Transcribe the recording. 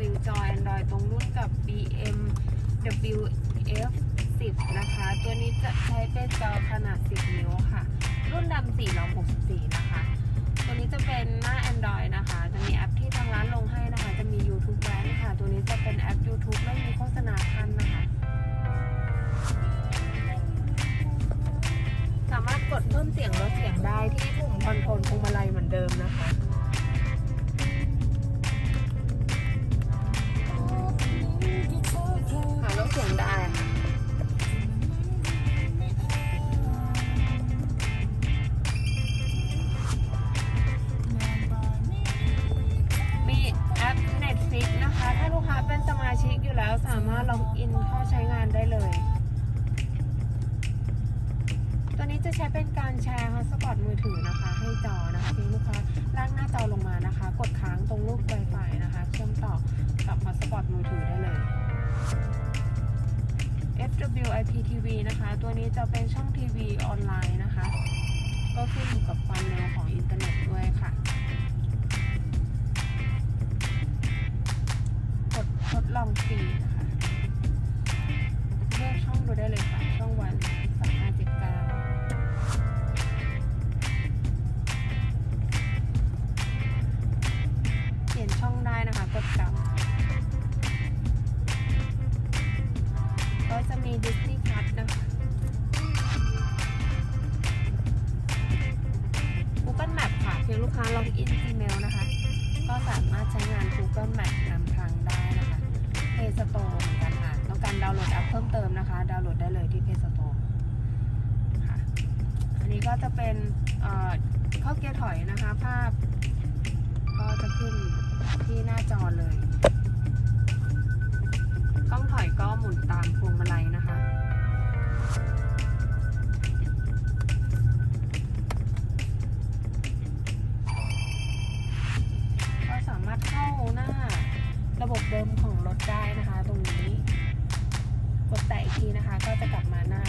วิวจอ Android ตรงรุ่นกับ BMW F 10 นะคะ ตัวนี้จะใช้เป็นจอขนาด 10 นิ้วค่ะ รุ่นดำ4 64 นะคะ ตัวนี้จะเป็นหน้า Android นะคะ จะมีแอปที่ทางร้านลงให้นะคะ จะมี YouTube แบนค่ะ ตัวนี้จะเป็นแอป YouTube ไม่มีโฆษณาคันนะคะ สามารถกดเพิ่มเสียงลดเสียงได้ที่ปุ่มคอนโทรลพวงมาลัยเหมือนเดิมนะคะ สามารถล็อกอินเข้าใช้งานได้เลย ตัวนี้จะใช้เป็นการแชร์ฮอสปอตมือถือนะคะ ให้จอนะคะเพียงลูกค้าลากหน้าจอลงมานะคะ กดค้างตรงรูป Wi-Fi นะคะ เชื่อมต่อกับฮอสปอตมือถือได้เลย FWIPTV นะคะ ตัวนี้จะเป็นช่องทีวีออนไลน์นะคะ ทดลองฟรีนะคะเลือกช่องดูได้เลยค่ะ ช่องวันสามห้าเจ็ดเก้าเปลี่ยนช่องได้นะคะกดกลับก็จะมี Disney Plus นะคะ Google Map ค่ะเพียงลูกค้าล็อกอิน Gmail นะคะ ก็สามารถใช้งาน Google Map นำทาง Play Store เหมือนกันค่ะต้องการดาวน์โหลดแอปเพิ่มเติมนะคะ ดาวน์โหลดได้เลยที่ Play Store ค่ะอันนี้ก็จะเป็นเอ่อเข้าเกียร์ถอยนะคะ ภาพก็จะขึ้นที่หน้าจอเลย ระบบเดิมของรถได้นะคะ ตรงนี้ กดแตะอีกทีนะคะ ก็จะกลับมาหน้า